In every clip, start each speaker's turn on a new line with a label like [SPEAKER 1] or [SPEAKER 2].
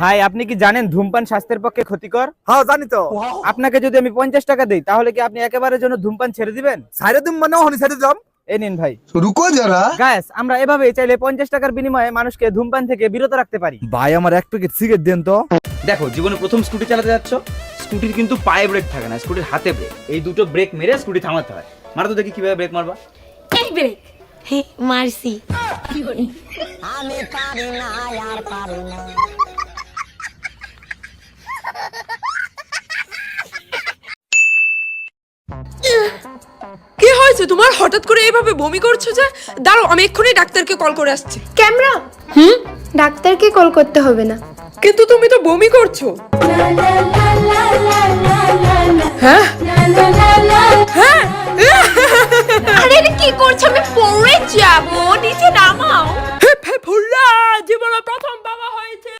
[SPEAKER 1] ভাই আপনি কি জানেন ধূমপান স্বাস্থ্যের পক্ষে ক্ষতিকর?
[SPEAKER 2] হ্যাঁ জানি তো।
[SPEAKER 1] আপনাকে যদি আমি পঞ্চাশ টাকা দিই তাহলে কি আপনি একেবারে জন্য ধূমপান ছেড়ে দিবেন?
[SPEAKER 2] সাইরে ধূমপান মানে হনি
[SPEAKER 3] ছেড়ে
[SPEAKER 1] দিলাম। আমরা এভাবে চাইলে পঞ্চাশ টাকার
[SPEAKER 4] জীবনে প্রথম চালাতে কিন্তু পায়ে ব্রেক থাকে না স্কুটির হাতে এই দুটো ব্রেক মেরে থামাতে হয়। মারা তো কীভাবে ব্রেক
[SPEAKER 5] হয়েছে তোমার হঠাৎ করে এইভাবে বমি করছ যে দাঁড়াও আমি এক্ষুনি ডাক্তারকে কল করে আসছি।
[SPEAKER 6] ক্যামেরা? হুম? ডাক্তারকে কল করতে হবে না।
[SPEAKER 5] কিন্তু তুমি তো বমি করছ। হ্যাঁ? হ্যাঁ?
[SPEAKER 7] আরে কি করছ? আমি পড়ে যাব নিচে নামাও।
[SPEAKER 5] ফুল্লা জীবনে প্রথম বাবা হয়েছে।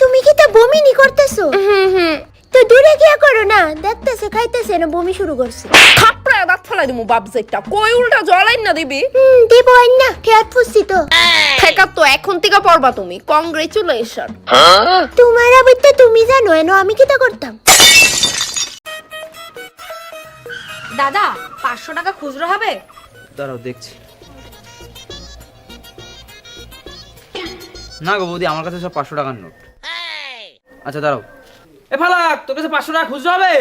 [SPEAKER 6] তুমি কি তা বমি নি করতেছো? হুম হুম। তো দূরে গিয়া করো না দেখতেছে খাইতেছে না বমি শুরু করছে।
[SPEAKER 5] থাপড়া দাঁত ফেলাই বাবজেটটা কই উল্টা জলাই না দিবি?
[SPEAKER 6] হুম দিব না ঠেয়াত ফুসছি তো।
[SPEAKER 7] ঠেকা তো এখন থেকে পড়বা তুমি। কংগ্রেচুলেশন
[SPEAKER 6] তোমার আবার তো তুমি জানো এনো আমি কি তা করতাম?
[SPEAKER 7] দাদা পাঁচশো টাকা খুচরো হবে?
[SPEAKER 4] দাঁড়াও দেখছি। না গো বৌদি আমার কাছে সব পাঁচশো টাকার নোট। আচ্ছা দাঁড়াও। এ ফালাক তোর কাছে পাঁচশো টাকা খুচরো হবে?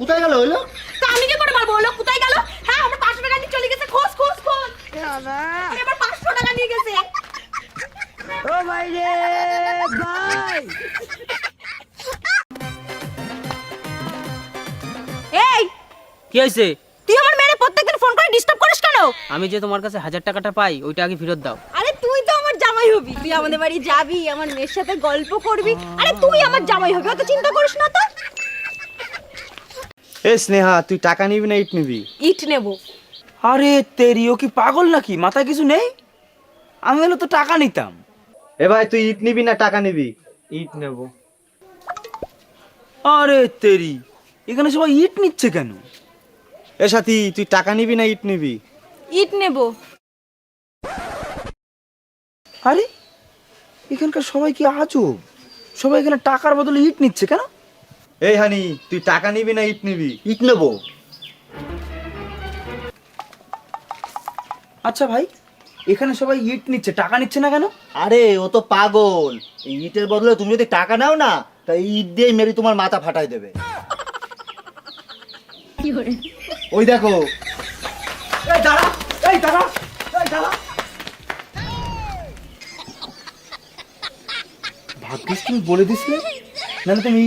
[SPEAKER 3] কোথায় গেল হইল
[SPEAKER 7] তা আমি কি করে বলব? ও লোক কোথায় গেল? হ্যাঁ আমার পাঁচশো টাকা নিয়ে চলে গেছে। খোঁজ খোঁজ খোঁজ। আমার পাঁচশো টাকা নিয়ে গেছে। এই
[SPEAKER 8] কি হয়েছে?
[SPEAKER 7] তুই আমার মেয়ে প্রত্যেকদিন ফোন করে ডিস্টার্ব করিস কেন?
[SPEAKER 8] আমি যে তোমার কাছে হাজার টাকাটা পাই ওইটা আগে ফেরত দাও।
[SPEAKER 7] জামাই হবি? তুই আমাদের বাড়ি যাবি আমার মেয়ের সাথে গল্প করবি। আরে তুই আমার জামাই হবি অত চিন্তা করিস না তো।
[SPEAKER 4] এ স্নেহা তুই টাকা নিবি না ইট নিবি?
[SPEAKER 7] ইট নেব।
[SPEAKER 4] আরে তেরি ও কি পাগল নাকি? মাথায় কিছু নেই? আমি হলে তো টাকা নিতাম।
[SPEAKER 1] এ ভাই তুই ইট নিবি না টাকা নিবি? ইট নেব।
[SPEAKER 4] আরে তেরি এখানে সবাই ইট নিচ্ছে কেন?
[SPEAKER 1] এ সাথী তুই টাকা নিবি না ইট নিবি?
[SPEAKER 7] ইট নেব।
[SPEAKER 4] আরে এখানকার সবাই কি আজব? সবাই এখানে টাকার বদলে ইট নিচ্ছে কেন?
[SPEAKER 1] এই হানি তুই টাকা নিবি না ইট নিবি?
[SPEAKER 3] ইট নেব।
[SPEAKER 4] আচ্ছা ভাই এখানে সবাই ইট নিচ্ছে টাকা নিচ্ছে না কেন?
[SPEAKER 3] আরে ও তো পাগল। এই ইটের বদলে তুমি যদি টাকা নাও না তা ইট দিয়ে মেরে তোমার মাথা ফাটাই দেবে। ওই দেখো।
[SPEAKER 4] ভাগ্যিস তুমি বলে দিছিলে? না তুমি